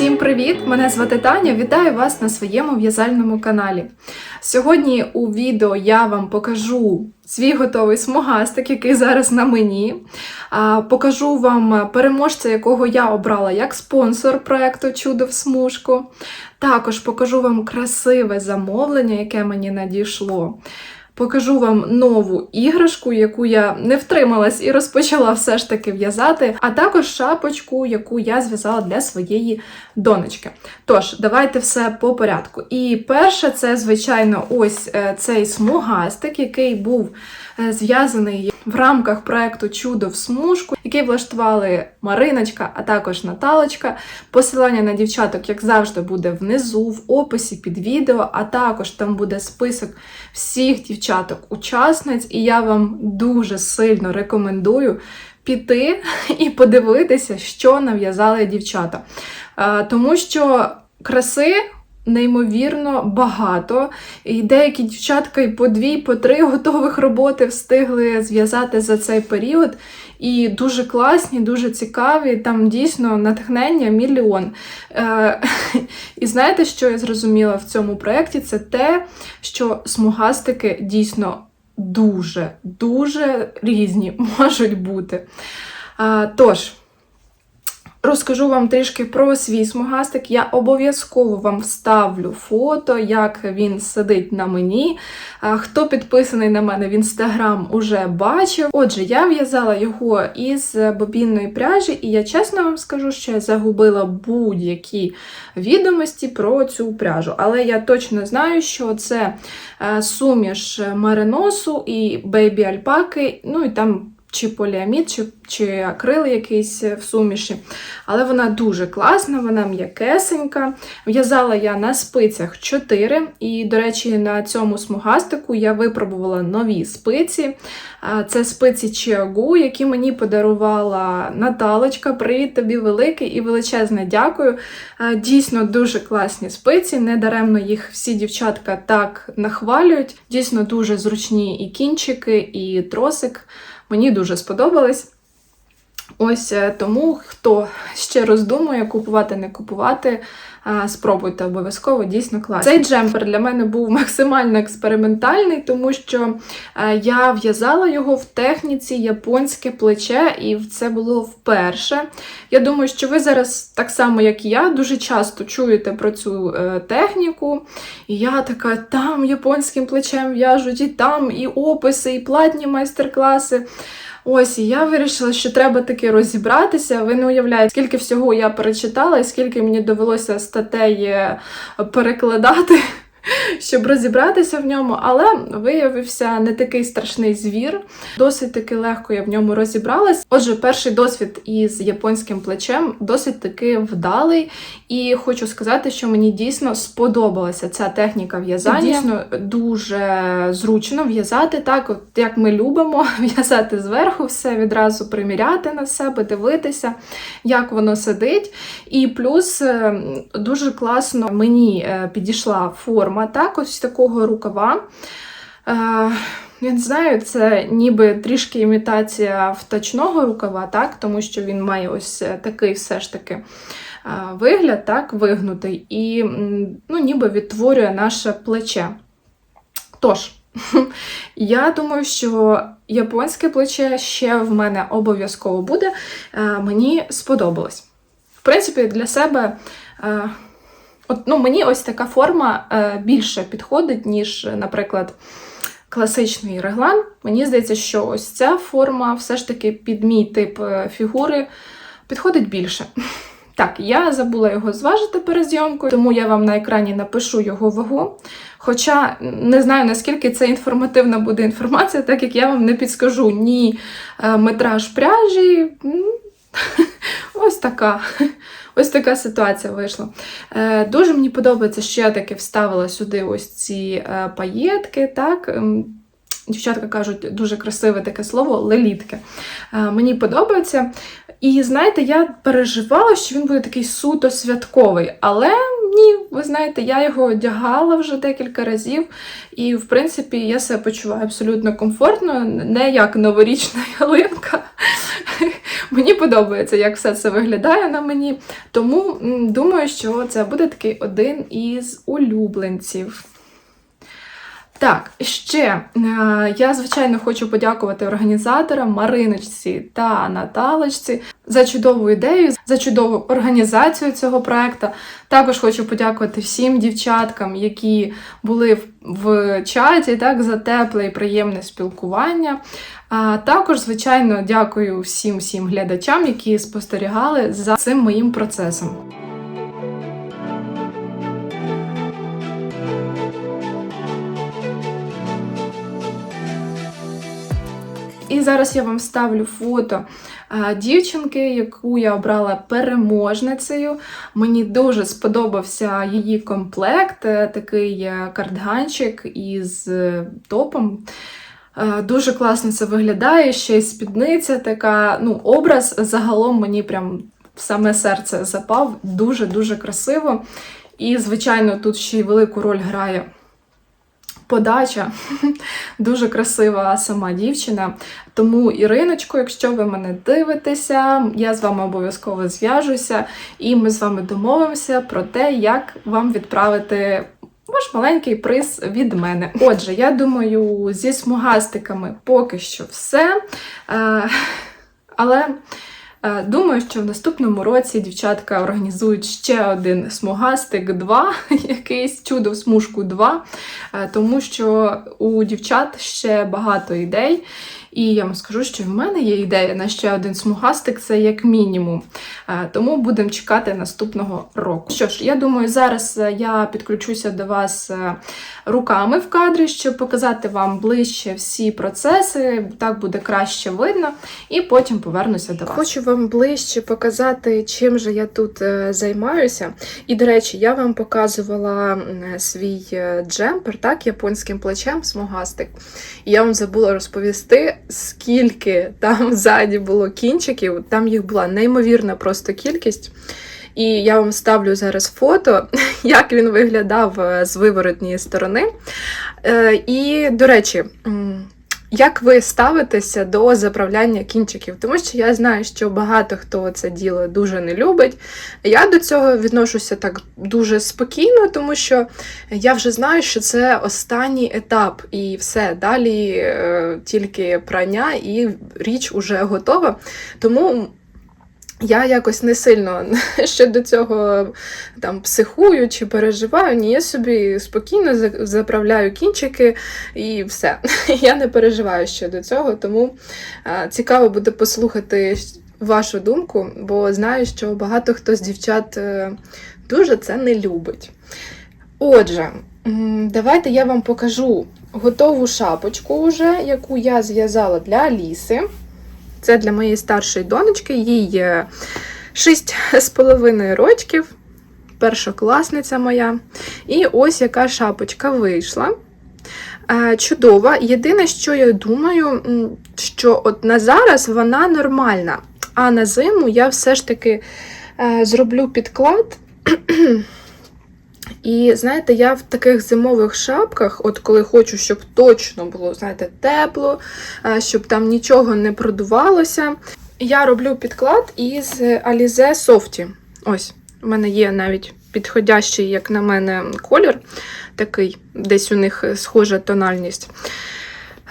Всім привіт! Мене звати Таня. Вітаю вас на своєму в'язальному каналі. Сьогодні у відео я вам покажу свій готовий смугастик, який зараз на мені. Покажу вам переможця, якого я обрала як спонсор проекту Чудо в смужку. Також покажу вам красиве замовлення, яке мені надійшло. Покажу вам нову іграшку, яку я не втрималась і розпочала все ж таки в'язати, а також шапочку, яку я зв'язала для своєї донечки. Тож, давайте все по порядку. І перше, це, звичайно, ось е, цей смугастик, який був е, зв'язаний в рамках проекту Чудо в смужку, який влаштували Мариночка, а також Наталочка. Посилання на дівчаток, як завжди, буде внизу, в описі під відео, а також там буде список всіх дівчаток-учасниць, і я вам дуже сильно рекомендую піти і подивитися, що нав'язали дівчата. Е, Тому що краси. Неймовірно багато, і деякі дівчатка і по дві, по три готових роботи встигли зв'язати за цей період. І дуже класні, дуже цікаві. Там дійсно натхнення мільйон. Е, І знаєте, що я зрозуміла в цьому проєкті? Це те, що смугастики дійсно дуже, дуже різні можуть бути. Тож. Розкажу вам трішки про свій смугастик. Я обов'язково вам вставлю фото, як він сидить на мені. Хто підписаний на мене в інстаграм, уже бачив. Отже, я в'язала його із бобінної пряжі, і я чесно вам скажу, що я загубила будь-які відомості про цю пряжу. Але я точно знаю, що це е, суміш мериносу і бейбі альпаки, ну і там чи поліамід, чи, чи акрил якийсь в суміші. Але вона дуже класна, вона м'якесенька. В'язала я на спицях 4. І, до речі, на цьому смугастику я випробувала нові спиці. Це спиці Чіагу, які мені подарувала Наталочка. Привіт тобі великий і величезне дякую. Дійсно дуже класні спиці, недаремно їх всі дівчатка так нахвалюють. Дійсно дуже зручні і кінчики, і тросик. Мені дуже сподобались. Ось е, тому, хто ще роздумує, купувати, не купувати, спробуйте обов'язково, дійсно класно. Цей джемпер для мене був максимально експериментальний, тому що е, я в'язала його в техніці японське плече, і це було вперше. Я думаю, що ви зараз, так само, як і я, дуже часто чуєте про цю е, техніку. І я така, там японським плечем в'яжуть, і там і описи, і платні майстер-класи. Ось, і я вирішила, що треба таки розібратися. Ви не уявляєте, скільки всього я перечитала, і скільки мені довелося статей перекладати щоб розібратися в ньому, але виявився не такий страшний звір. Досить таки легко я в ньому розібралась. Отже, перший досвід із японським плечем досить таки вдалий, і хочу сказати, що мені дійсно сподобалася ця техніка в'язання. Дійсно дуже зручно в'язати так, от як ми любимо, в'язати зверху, все відразу приміряти на себе, дивитися, як воно сидить. І плюс е, дуже класно мені е, підійшла форма форма, так, ось такого рукава. Е, я не знаю, це ніби трішки імітація втачного рукава, так, тому що він має ось такий все ж таки е, вигляд, так, вигнутий, і ну, ніби відтворює наше плече. Тож, я думаю, що японське плече ще в мене обов'язково буде. Е, мені сподобалось. В принципі, для себе. От, ну, Мені ось така форма е, більше підходить, ніж, наприклад, класичний реглан. Мені здається, що ось ця форма все ж таки під мій тип е, фігури підходить більше. Так, я забула його зважити перед зйомкою, тому я вам на екрані напишу його вагу. Хоча не знаю, наскільки це інформативна буде інформація, так як я вам не підскажу ні е, метраж пряжі. Ось така. Ось така ситуація вийшла. Е, Дуже мені подобається, що я таки вставила сюди ось ці е, паєтки. так. Ем, дівчатка кажуть, дуже красиве таке слово лелітки. Е, мені подобається. І знаєте, я переживала, що він буде такий суто святковий. Але ні, ви знаєте, я його одягала вже декілька разів, і, в принципі, я себе почуваю абсолютно комфортно, не як новорічна ялинка. Мені подобається, як все це виглядає на мені. Тому думаю, що це буде такий один із улюбленців. Так, ще е, я, звичайно, хочу подякувати організаторам Мариночці та Наталочці за чудову ідею, за чудову організацію цього проекту. Також хочу подякувати всім дівчаткам, які були в, чаті, так, за тепле і приємне спілкування. А також, звичайно, дякую всім всім глядачам, які спостерігали за цим моїм процесом. І зараз я вам ставлю фото дівчинки, яку я обрала переможницею. Мені дуже сподобався її комплект, е, такий е, кардганчик із е, топом. Дуже класно це виглядає, ще й спідниця така. Ну, образ загалом мені прям в саме серце запав. Дуже-дуже красиво. І, звичайно, тут ще й велику роль грає подача. Дуже красива сама дівчина. Тому, Іриночко, якщо ви мене дивитеся, я з вами обов'язково зв'яжуся, і ми з вами домовимося про те, як вам відправити. Ваш маленький приз від мене. Отже, я думаю, зі смугастиками поки що все. Е, але думаю, що в наступному році дівчатка організують ще один смугастик 2, якийсь чудо в смужку 2, е, тому що у дівчат ще багато ідей. І я вам скажу, що в мене є ідея на ще один смугастик, це як мінімум. Е, Тому будемо чекати наступного року. Що ж, я думаю, зараз е, я підключуся до вас е, руками в кадрі, щоб показати вам ближче всі процеси, так буде краще видно, і потім повернуся до вас. Хочу вам ближче показати, чим же я тут займаюся. І, до речі, я вам показувала свій джемпер, так, японським плечем смугастик. І я вам забула розповісти, скільки там ззаді було кінчиків. Там їх була неймовірна просто кількість. І я вам ставлю зараз фото, як він виглядав е, з виворотньої сторони. Е, І, до речі, як ви ставитеся до заправляння кінчиків? Тому що я знаю, що багато хто це діло дуже не любить. Я до цього відношуся так дуже спокійно, тому що я вже знаю, що це останній етап, і все. Далі е, тільки прання, і річ уже готова. Тому я якось не сильно щодо цього там психую чи переживаю. Ні, я собі спокійно заправляю кінчики і все. Я не переживаю щодо цього, тому цікаво буде послухати вашу думку, бо знаю, що багато хто з дівчат е, дуже це не любить. Отже, давайте я вам покажу готову шапочку, вже, яку я зв'язала для Аліси. Це для моєї старшої донечки, їй е, шість з половиною рочків, першокласниця моя. І ось яка шапочка вийшла. Е, Чудова. Єдине, що я думаю, що от на зараз вона нормальна, а на зиму я все ж таки е, зроблю підклад. І знаєте, я в таких зимових шапках, от коли хочу, щоб точно було, знаєте, тепло, щоб там нічого не продувалося. Я роблю підклад із Alize Softy. Ось, у мене є навіть підходящий, як на мене, колір, такий, десь у них схожа тональність.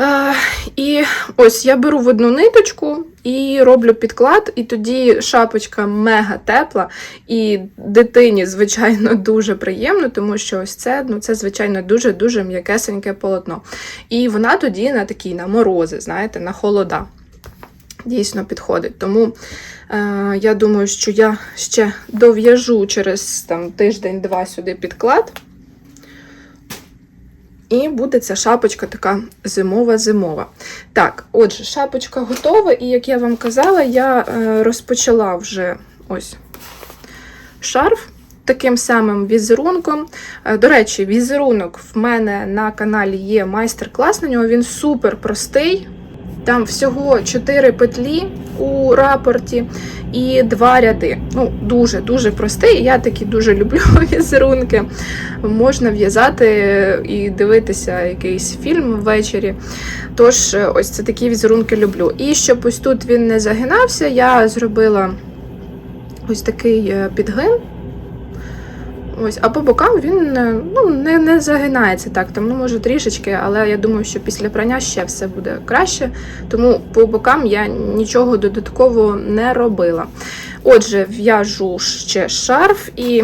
Е, І ось я беру в одну ниточку і роблю підклад, і тоді шапочка мега тепла, і дитині, звичайно, дуже приємно, тому що ось це, ну, це звичайно, дуже-дуже м'якесеньке полотно. І вона тоді на такі на морози, знаєте, на холода. Дійсно підходить. Тому е, я думаю, що я ще дов'яжу через там, тиждень-два сюди підклад. І буде ця шапочка така зимова-зимова. Так, отже, шапочка готова, і як я вам казала, я е, розпочала вже ось шарф таким самим візерунком. Е, До речі, візерунок в мене на каналі є майстер-клас на нього, він супер простий. Там всього 4 петлі у рапорті і два ряди. Ну, дуже-дуже простий. Я такі дуже люблю візерунки. Можна в'язати і дивитися якийсь фільм ввечері. Тож, е, ось це такі візерунки люблю. І щоб ось тут він не загинався, я зробила ось такий е, підгин. Ось, а по бокам він е, ну, не, не загинається так, там, ну, може трішечки, але я думаю, що після прання ще все буде краще. Тому по бокам я нічого додатково не робила. Отже, в'яжу ще шарф і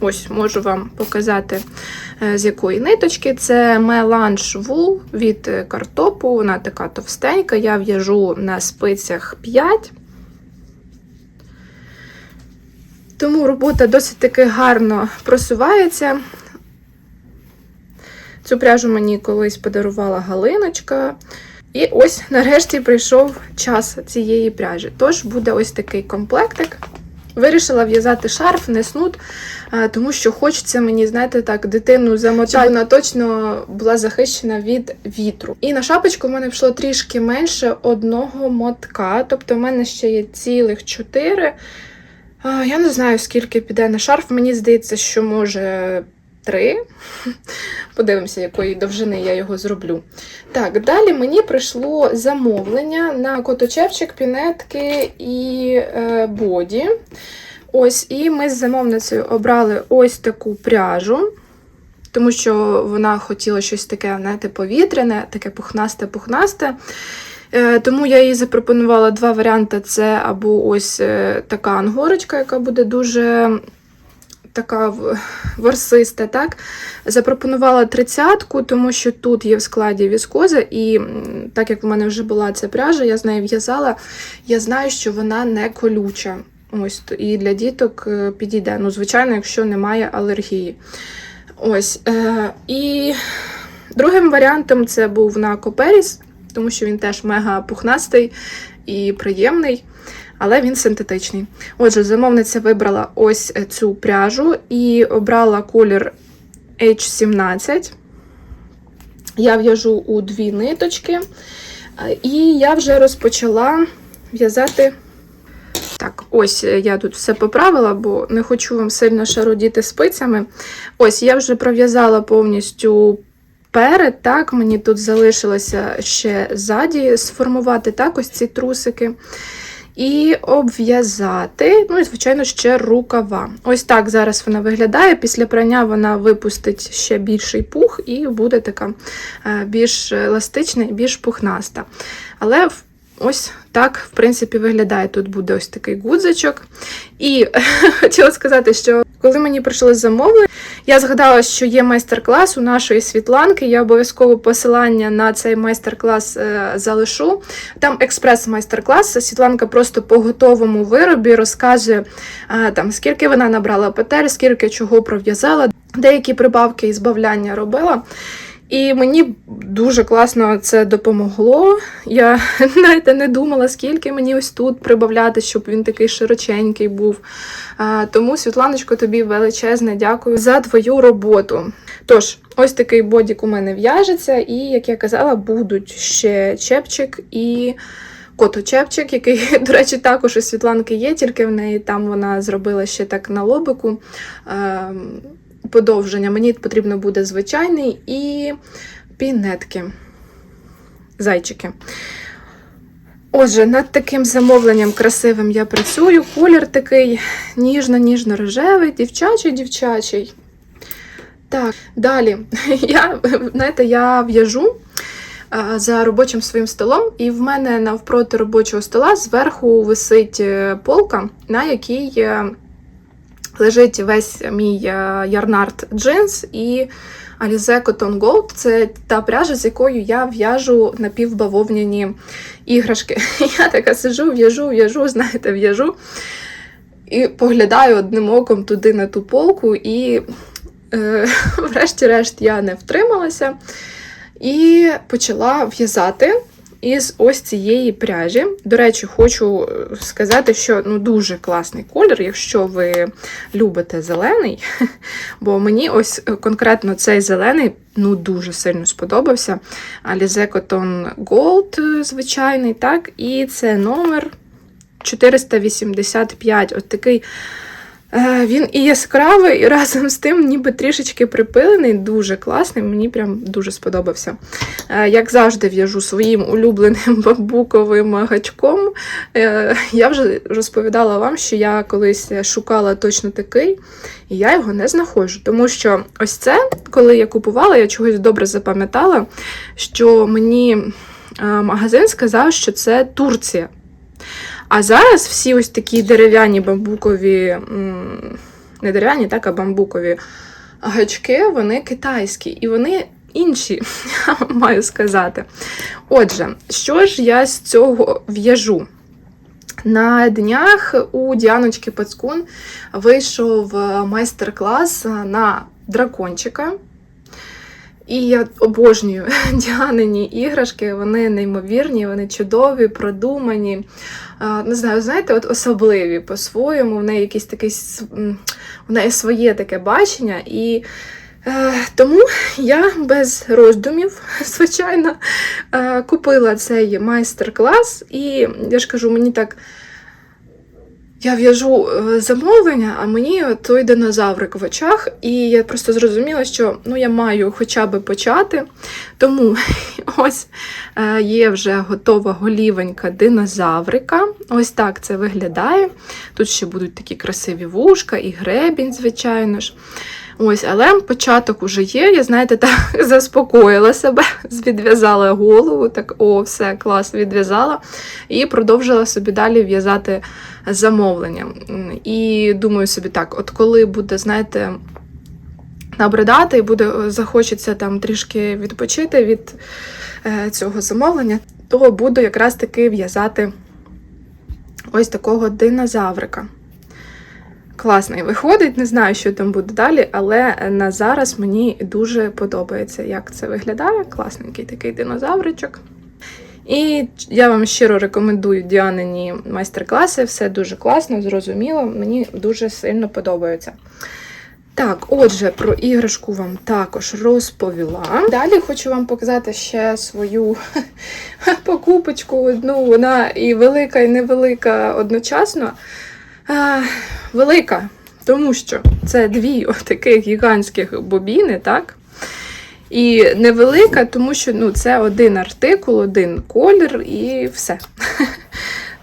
ось можу вам показати, е, з якої ниточки. Це Melange Wool від е, картопу. Вона така товстенька. Я в'яжу на спицях 5. Тому робота досить таки гарно просувається. Цю пряжу мені колись подарувала Галиночка. І ось нарешті прийшов час цієї пряжі. Тож буде ось такий комплектик. Вирішила в'язати шарф, не снуд, тому що хочеться мені, знаєте, так, дитину замотати. Щоб Вона точно була захищена від вітру. І на шапочку в мене пішло трішки менше одного мотка. Тобто в мене ще є цілих чотири. Я не знаю, скільки піде на шарф. Мені здається, що може три. Подивимося, якої довжини я його зроблю. Так, далі мені прийшло замовлення на коточепчик, пінетки і е, боді. Ось, і ми з замовницею обрали ось таку пряжу. Тому що вона хотіла щось таке, знаєте, повітряне, таке пухнасте-пухнасте. Е, Тому я їй запропонувала два варіанти: це або ось е, така ангорочка, яка буде дуже така ворсиста, так? Запропонувала тридцятку, тому що тут є в складі віскоза, і так як в мене вже була ця пряжа, я з нею в'язала, я знаю, що вона не колюча. Ось і для діток е, підійде. Ну, звичайно, якщо немає алергії. Ось. І другим варіантом це був на Коперіс, тому що він теж мега пухнастий і приємний, але він синтетичний. Отже, замовниця вибрала ось цю пряжу і обрала колір H17. Я в'яжу у дві ниточки, е, і я вже розпочала в'язати. Так, ось е, я тут все поправила, бо не хочу вам сильно шародіти спицями. Ось я вже пров'язала повністю перед, так, мені тут залишилося ще ззаді сформувати так, ось ці трусики. І обв'язати, ну і, звичайно, ще рукава. Ось так зараз вона виглядає. Після прання вона випустить ще більший пух і буде така е, більш еластична і більш пухнаста. Але ось так, в принципі, виглядає. Тут буде ось такий гудзичок. І хотіла сказати, що коли мені прийшло замовлення, я згадала, що є майстер-клас у нашої Світланки. Я обов'язково посилання на цей майстер-клас е, залишу. Там експрес-майстер-клас. Світланка просто по готовому виробі розкаже, е, там, скільки вона набрала петель, скільки чого пров'язала, деякі прибавки і збавляння робила. І мені дуже класно це допомогло. Я навіть не думала, скільки мені ось тут прибавляти, щоб він такий широченький був. Тому, Світланочко, тобі величезне дякую за твою роботу. Тож, ось такий бодік у мене в'яжеться, і, як я казала, будуть ще чепчик і коточепчик, який, до речі, також у Світланки є, тільки в неї там вона зробила ще так на лобику. Подовження. Мені потрібно буде звичайний і пінетки. Зайчики. Отже, над таким замовленням красивим я працюю. Колір такий ніжно-ніжно-рожевий, дівчачий, дівчачий. Так, далі. Я, знаєте, я в'яжу за робочим своїм столом, і в мене навпроти робочого стола зверху висить е, полка, на якій е, лежить весь мій е, ярнард джинс і Alize Cotton Gold. Це та пряжа, з якою я в'яжу напівбавовняні іграшки. Я така сижу, в'яжу, в'яжу, знаєте, в'яжу. І поглядаю одним оком туди на ту полку, і е, врешті-решт я не втрималася і почала в'язати. Із ось цієї пряжі. До речі, хочу е, сказати, що ну, дуже класний колір, якщо ви любите зелений. Бо мені ось е, конкретно цей зелений ну, дуже сильно сподобався. Alize Cotton Gold е, звичайний, так, і це номер 485. От такий. Е, Він і яскравий, і разом з тим, ніби трішечки припилений, дуже класний, мені прям дуже сподобався. Е, Як завжди, в'яжу своїм улюбленим бамбуковим гачком. Е, Я вже розповідала вам, що я колись шукала точно такий, і я його не знаходжу. Тому що ось це, коли я купувала, я чогось добре запам'ятала, що мені магазин сказав, що це Турція. А зараз всі ось такі дерев'яні бамбукові, не дерев'яні, так, а бамбукові гачки, вони китайські і вони інші, я маю сказати. Отже, що ж я з цього в'яжу? На днях у Діаночки Пацкун вийшов е, майстер-клас на дракончика. І я обожнюю Діанині іграшки, вони неймовірні, вони чудові, продумані. Не знаю, знаєте, от особливі по-своєму. В неї якийсь такий в неї своє таке бачення. І е, тому я без роздумів, звичайно, е, купила цей майстер-клас, і я ж кажу, мені так. Я в'яжу е, замовлення, а мені той динозаврик в очах, і я просто зрозуміла, що ну, я маю хоча б почати. Тому ось е, є вже готова голівенька динозаврика. Ось так це виглядає. Тут ще будуть такі красиві вушка і гребінь, звичайно ж. Ось, але початок уже є. Я, знаєте, так заспокоїла себе, відв'язала голову, так, о, все, клас, відв'язала. І продовжила собі далі в'язати замовлення. І думаю собі так, от коли буде, знаєте, набридати і буде захочеться там трішки відпочити від е, цього замовлення, то буду якраз таки в'язати ось такого динозаврика. Класний виходить, не знаю, що там буде далі, але на зараз мені дуже подобається, як це виглядає. Класненький такий динозавричок. І я вам щиро рекомендую Діанині майстер-класи. Все дуже класно, зрозуміло, мені дуже сильно подобається. Так, отже, про іграшку вам також розповіла. Далі хочу вам показати ще свою покупочку. одну. Вона і велика, і невелика одночасно. А, велика, тому що це дві таких гігантських бобіни, так? І невелика, тому що ну, це один артикул, один колір і все.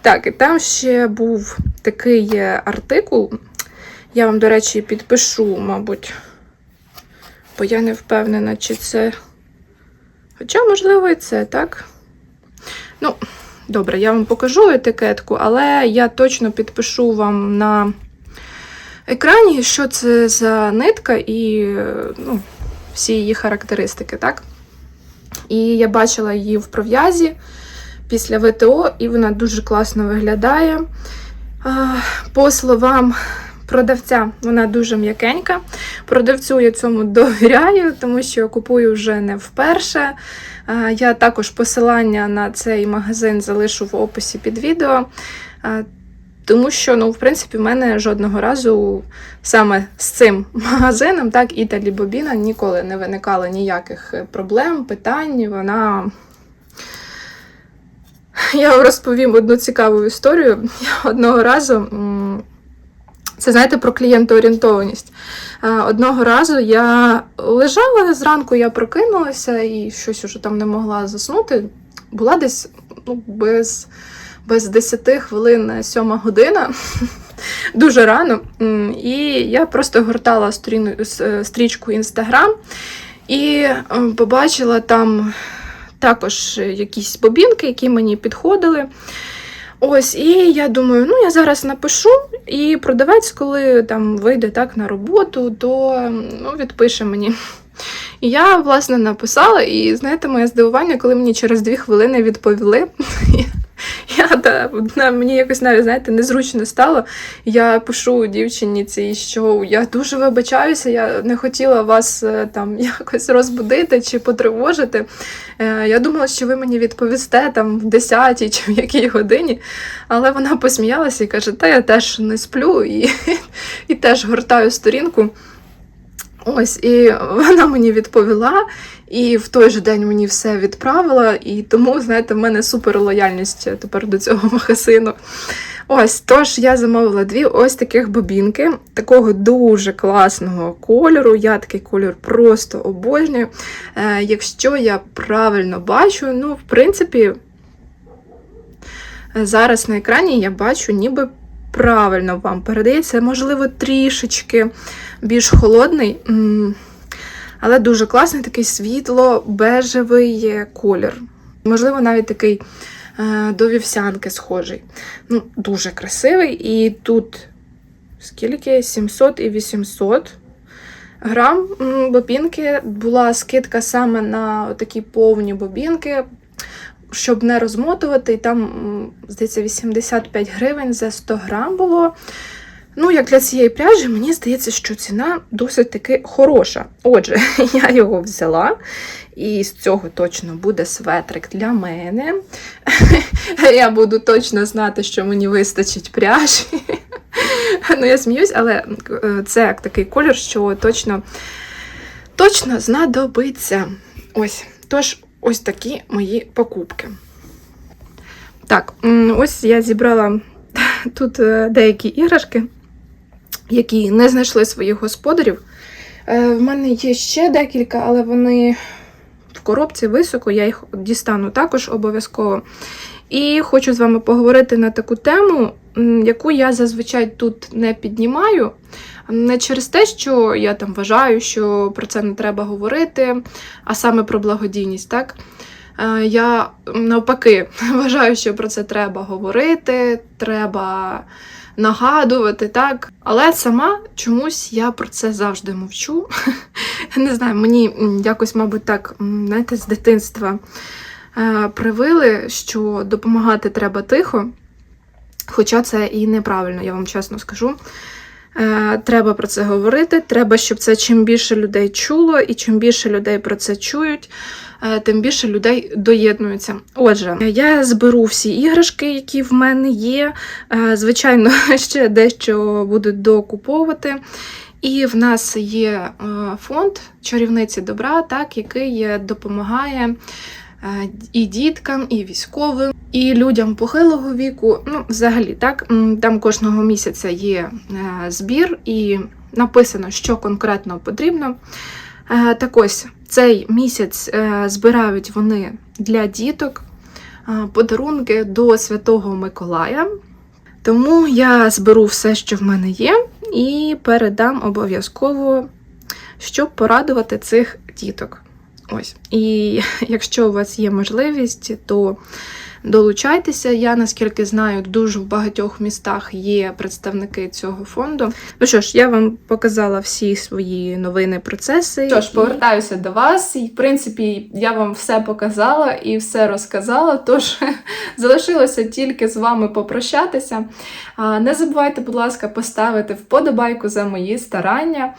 Так, і там ще був такий е, артикул. Я вам, до речі, підпишу, мабуть, бо я не впевнена, чи це. Хоча, можливо, і це, так? Ну, добре, я вам покажу етикетку, але я точно підпишу вам на екрані, що це за нитка і ну, всі її характеристики, так? І я бачила її в пров'язі після ВТО, і вона дуже класно виглядає. По словам продавця, вона дуже м'якенька. Продавцю я цьому довіряю, тому що купую вже не вперше. Я також посилання на цей магазин залишу в описі під відео. Тому що, ну, в принципі, в мене жодного разу саме з цим магазином, так, Італі Бобіна, ніколи не виникало ніяких проблем, питань. Вона. Я розповім одну цікаву історію. Я одного разу. Це знаєте про клієнтоорієнтованість. Е, Одного разу я лежала зранку, я прокинулася і щось уже там не могла заснути. Була десь ну, без, без 10 хвилин 7 година, дуже рано. І я просто гортала сторіну, е, стрічку Інстаграм і побачила там також якісь бобінки, які мені підходили. Ось, і я думаю, ну я зараз напишу, і продавець, коли там вийде так на роботу, то ну, відпише мені. І я, власне, написала, і знаєте, моє здивування, коли мені через дві хвилини відповіли, я робота. Вона Мені якось навіть, знаєте, незручно стало. Я пишу дівчині цій, що я дуже вибачаюся, я не хотіла вас е, там якось розбудити чи потривожити. Е, Я думала, що ви мені відповісте там в 10 чи в якій годині. Але вона посміялася і каже: Та я теж не сплю і, і теж гортаю сторінку. Ось, і вона мені відповіла, і в той же день мені все відправила. І тому, знаєте, в мене супер лояльність тепер до цього магазину. Ось, тож я замовила дві ось таких бобінки, такого дуже класного кольору. Я такий кольор просто обожнюю. Е, якщо я правильно бачу, ну, в принципі, зараз на екрані я бачу, ніби правильно вам передається, можливо, трішечки більш холодний, але дуже класний такий світло-бежевий колір. Можливо, навіть такий е, до вівсянки схожий. Ну, Дуже красивий. І тут скільки? 700 і 800 грам бобінки. Була скидка саме на такі повні бобінки. Щоб не розмотувати, і там, здається, 85 гривень за 100 грам було. Ну, як для цієї пряжі, мені здається, що ціна досить таки хороша. Отже, я його взяла, і з цього точно буде светрик для мене. Я буду точно знати, що мені вистачить пряжі. Ну, я сміюсь, але е, це такий колір, що точно, точно знадобиться. Ось. Тож, ось такі мої покупки. Так, ось я зібрала тут е, деякі іграшки які не знайшли своїх господарів. Е, В мене є ще декілька, але вони в коробці високо, я їх дістану також обов'язково. І хочу з вами поговорити на таку тему, яку я зазвичай тут не піднімаю. Не через те, що я там вважаю, що про це не треба говорити, а саме про благодійність. так? Е, Я навпаки вважаю, що про це треба говорити, треба нагадувати, так. Але сама чомусь я про це завжди мовчу. Не знаю, мені якось, мабуть, так, знаєте, з дитинства е, привили, що допомагати треба тихо. Хоча це і неправильно, я вам чесно скажу. Е, Треба про це говорити. Треба, щоб це чим більше людей чуло, і чим більше людей про це чують, е, тим більше людей доєднуються. Отже, я зберу всі іграшки, які в мене є. Е, Звичайно, ще дещо буду докуповувати. І в нас є фонд чарівниці добра, так, який допомагає і діткам, і військовим, і людям похилого віку. Ну, взагалі, так, там кожного місяця є е, збір, і написано, що конкретно потрібно. Е, Так ось цей місяць е, збирають вони для діток подарунки до Святого Миколая. Тому я зберу все, що в мене є, і передам обов'язково, щоб порадувати цих діток. Ось. І якщо у вас є можливість, то долучайтеся. Я, наскільки знаю, дуже в багатьох містах є представники цього фонду. Ну що ж, я вам показала всі свої новини, процеси. Що ж, повертаюся до вас. І, в принципі, я вам все показала і все розказала. Тож залишилося тільки з вами попрощатися. Не забувайте, будь ласка, поставити вподобайку за мої старання.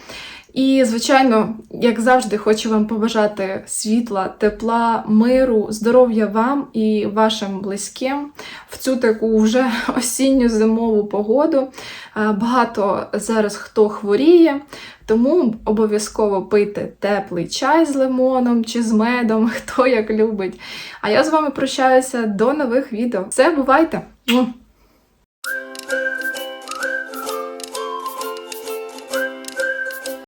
І, звичайно, як завжди, хочу вам побажати світла, тепла, миру, здоров'я вам і вашим близьким в цю таку вже осінню зимову погоду. Багато зараз хто хворіє, тому обов'язково пийте теплий чай з лимоном чи з медом, хто як любить. А я з вами прощаюся до нових відео. Все, бувайте!